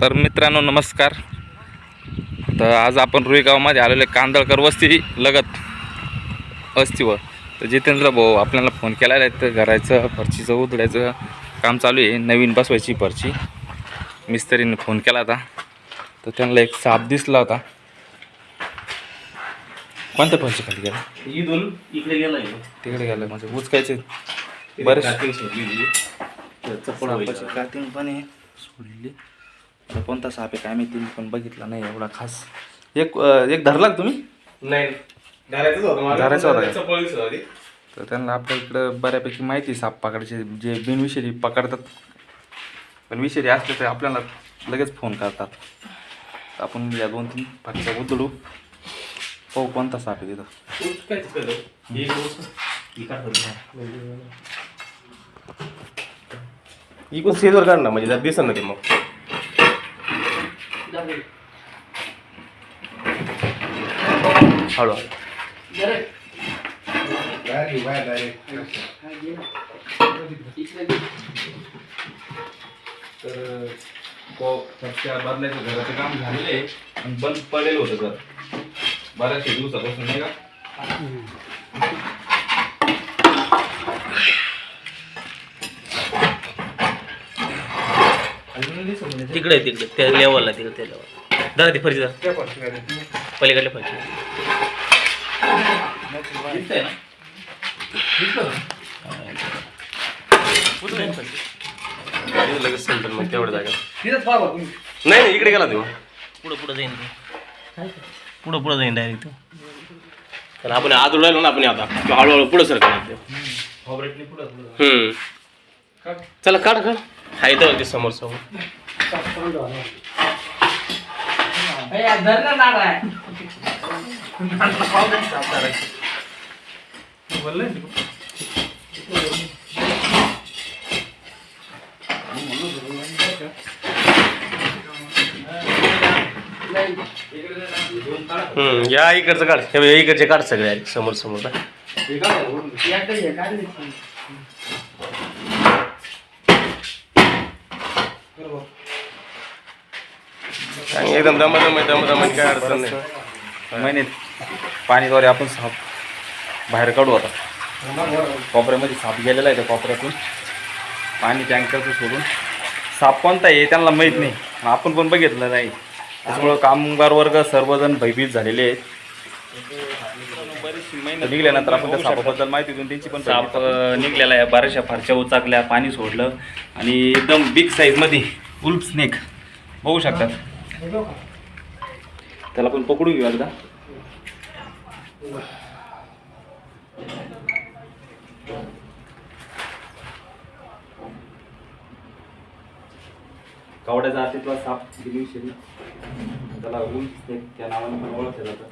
तर मित्रांनो नमस्कार. तर आज आपण रुई गावामध्ये आलेलो कांदळकर वस्ती लगत वस्तीवर तर जितेंद्र भाऊ आपल्याला फोन केला आहे तर घराचं फरशीचं उधळायचं काम चालू आहे नवीन बसवायची फरशी. मिस्त्रीने फोन केला होता. तर त्यांना एक साप दिसला होता. कोणत्या फरशी खाली गेला? इथून इकडे गेलाय तिकडे गेलं म्हणजे उचकायचे. बरेच काटिंग पण आहे. सोडली आता कोणता साप आहे काय माहिती मी पण बघितला नाही एवढा खास एक एक धरला का तुम्ही नाही धरायचंच होतं मला. धरायचं होतं का? चप्पल दिसत होती. तर त्यांना आपल्या इकडं बऱ्यापैकी माहिती आहे साप पकडायचे जे बिनविषारी पकडतात पण विषारी असले तर आपल्याला लगेच फोन करतात तर आपण या दोन तीन फाटच्या उधळू पाहू कोणता साप आहे तिथं काय? ही. ही. इकडून शेजवर काढ ना म्हणजे जरा दिसन ना ते मग हळू. तर फरच्या बदलायचं घराचं काम झालेलं आहे. आणि बंद पडलेलं होतं घर. बऱ्याचशा दिवसापासून नाही का? तिकडे आहे, तिकडे त्या लेवलला तिकडे त्या लेवल दादा ती फरची पलीकडल्या फरची दिसतंय ना लगेच समजेल मग तेवढं जागा नाही नाही इकडे गेला तुम्ही पुढं पुढं जाईन ते पुढं पुढं जाईन डायरेक्ट तर आपण आत उडायलो ना आपण आता. तो हळूहळू पुढं सर खोबरेटने पुढं पुढं हम्म. चला काढ काढ. हाय तर ते समोर समोर हम्म या इकडचं काढ हे इकडचे काढ सगळे आहे, समोर समोर एकदम दमदम दमदम काय अडचण नाही महिन्यात पाणीद्वारे आपण साप बाहेर काढू आता. कोपऱ्यामध्ये साप गेलेला आहे त्या कोपऱ्यातून. पाणी टँकरचं सोडून. साप कोणता आहे त्यांना माहीत नाही. आपण पण बघितलं नाही. त्याच्यामुळं कामगार वर्ग सर्वजण भयभीत झालेले आहेत. तर निघाल्यानंतर आपण त्या सापाबद्दल माहिती देऊन त्यांची पण साप निघलेला आहे. बऱ्याचशा फारशा उचाकल्या पाणी सोडलं. आणि एकदम बिग साईजमध्ये उल्फ स्नेक बघू शकतात. त्याला पण पकडून घेऊ एकदा. कवड्याचा जातीतला साप दिली शेरी त्याला ऊन त्या नावाने पण ओळखलं जातं.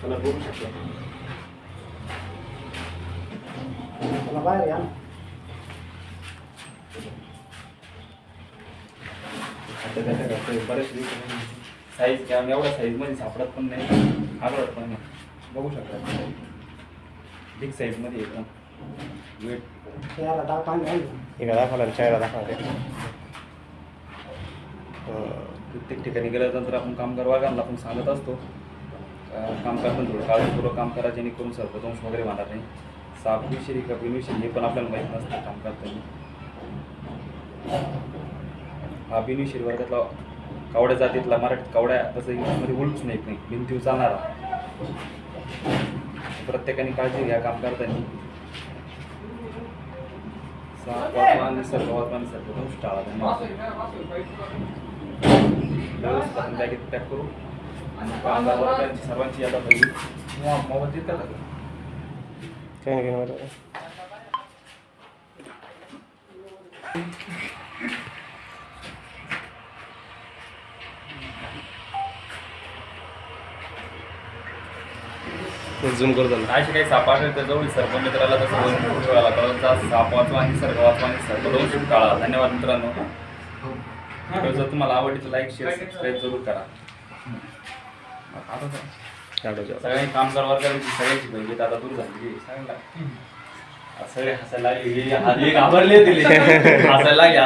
त्याला बघू शकतो आता त्याच्या घरचं बरेच दिवस साईज किंवा एवढ्या साईजमध्ये सापडत पण नाही आवडत पण नाही. बघू शकता बिग साईजमध्ये एकदम. वेट एका दाखवला चेहरा दाखवला. प्रत्येक ठिकाणी गेल्यानंतर आपण कामगार वर्गांना आपण सांगत असतो. कामगार पण थोडं काळजीपूर्वक काम करा जेणेकरून सर्पदंश वगैरे होणार नाही. साप विषयी का बिनविषयी हे पण आपल्याला माहीत नसतं काम करताना. हा बिनविषयी वर्गातला कावड्या जातीतला मराठीत कावड्या तसं इंग्लिशमध्ये उलटूच नाही नाही भिंतीवर चालणारा. प्रत्येकाने काळजी घ्या काम करताना. साप वाचवा निसर्ग वाचवा निसर्ग दोष टाळा धन्यवाद. बॅगेत पॅक करू आणि सर्वांची यादा पाहिजे मोबाईल देतात काही नाही काही नाही झूम करतो ना काही साप असेल तर जवळ सर्व मित्राला तसं वन ठेवायला कळचा साप वाचवा आणि सर्प वाचवा आणि सर्व दोन टाळा धन्यवाद मित्रांनो. व्हिडिओ जर तुम्हाला आवडली तर लाईक शेअर सबस्क्राईब जरूर करा. सगळ्यांनी कामगार वर्गाची सगळ्यांची पाहिजे आता दूर झाली सगळ्यांना. सगळे हसायला लागले हे घाबरले तिले हसायला लागले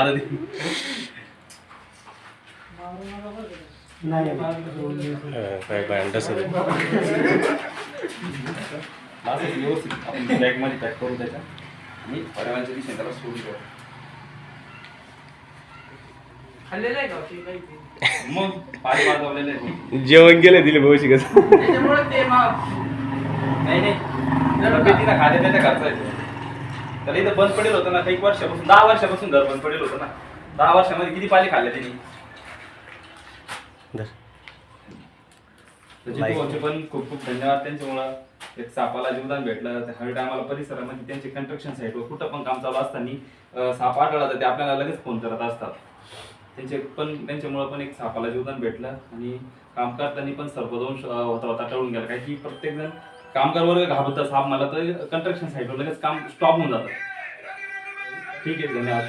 असं व्यवस्थित आपण बॅगमध्ये पॅक करू त्याच्या आणि पर्यावरणाच्या दिशेने त्याला सोडून देऊ खाल्लेलं आहे काही? मग पाय वाजवलेले. जेवण गेलं दिले भविष्य कसं? त्याच्यामुळे ते मग नाही खर्च त्याला इथं बंद पडेल होतं ना काही वर्षापासून दहा वर्षापासून घर बंद पडेल होतं ना. दहा वर्षामध्ये किती पाले खाल्ले त्यांनी तर जितू भाऊचे पण खूप खूप धन्यवाद त्यांच्यामुळं. एक सापाला जीवदान भेटलं त्या हर टायमाला परिसरामध्ये त्यांचे कंस्ट्रक्शन साईटवर कुठं पण काम चालू असताना अं, साप आढळला तर ते आपल्याला लगेच फोन करत असतात. त्यांचे पण त्यांच्यामुळं पण एक सापाला जीवदान भेटलं आणि काम करताना पण सर्पदोष होता होता टळून गेला. काय की प्रत्येक जण कामगार वर्ग घाबरतात साप मला तर कंस्ट्रक्शन साईटवर लगेच काम स्टॉप होऊन जातं. ठीक आहे धन्यवाद.